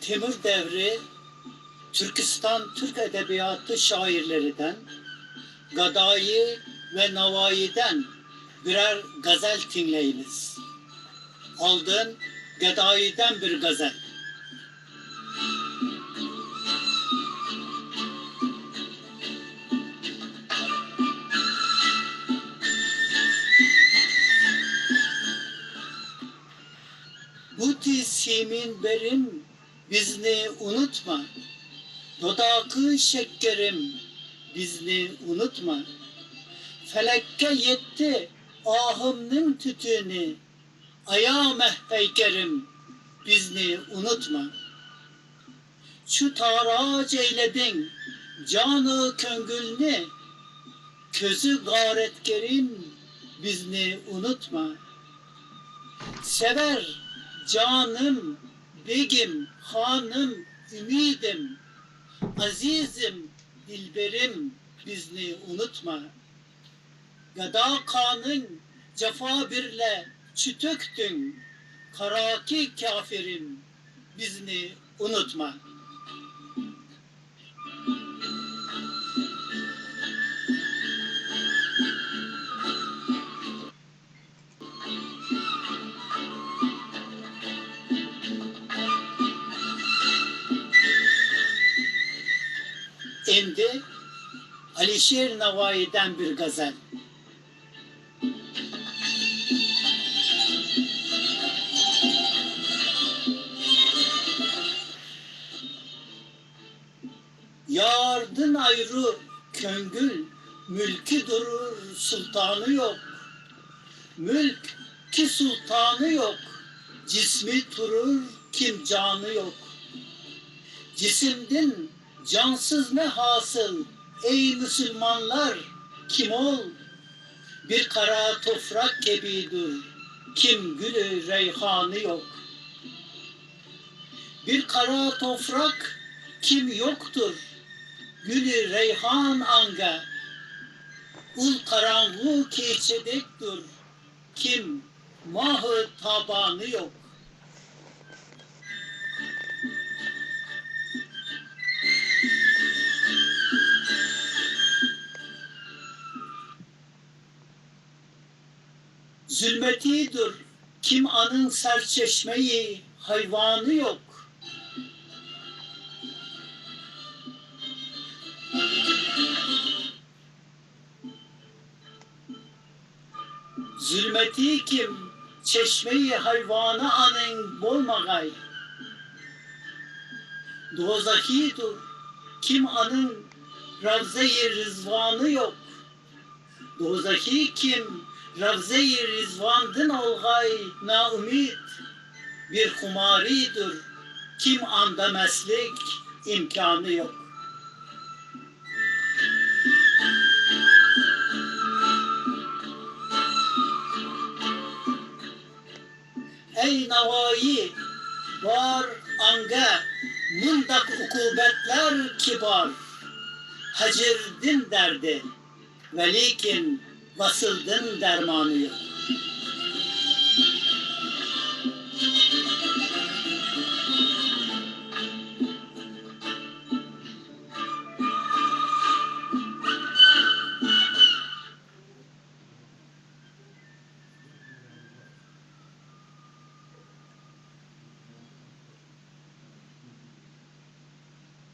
Timur devri Türkistan Türk Edebiyatı şairlerinden Gadai ve Navai'den birer gazel dinleyiniz. Aldın Gadai'den bir gazel. Bu tisimin berim bizni unutma. Dodakı şekerim, bizni unutma. Felekke yetti ahımın tütünü, ayağıma heykerim, bizni unutma. Şu tarac eyledin, canı köngülünü, közü gayretkerim, bizni unutma. Sever canım begim, hanım, ümidim, azizim, dilberim bizni unutma. Gada kanın cefa birle çütöktün, karaki kafirim bizni unutma. Endi Alişir Navai'den bir gazel. Yardın ayrı köngül, mülkü durur sultanı yok. Mülk ki sultanı yok, cismi durur kim canı yok. Cisimdin cansız ne hasıl ey Müslümanlar kim ol? Bir kara toprak gibidir kim gülü reyhanı yok. Bir kara toprak kim yoktur gülü reyhan anga. Ul karanlığı keçedektir kim mahı tabanı yok. Zulmetidir kim anın serçeşmeyi hayvanı yok. Zulmeti kim çeşmeyi hayvanı anın bolmagay. Dozakidir kim anın ravze-i rızvanı yok. Dozaki kim Ravze-i Rizvandın olgay na umid bir kumaridir. Kim anda meslek imkanı yok. Ey navai var anga mundak ukubetler kibar. Hacirdin derdi. Velikin basıldın dermanı yok.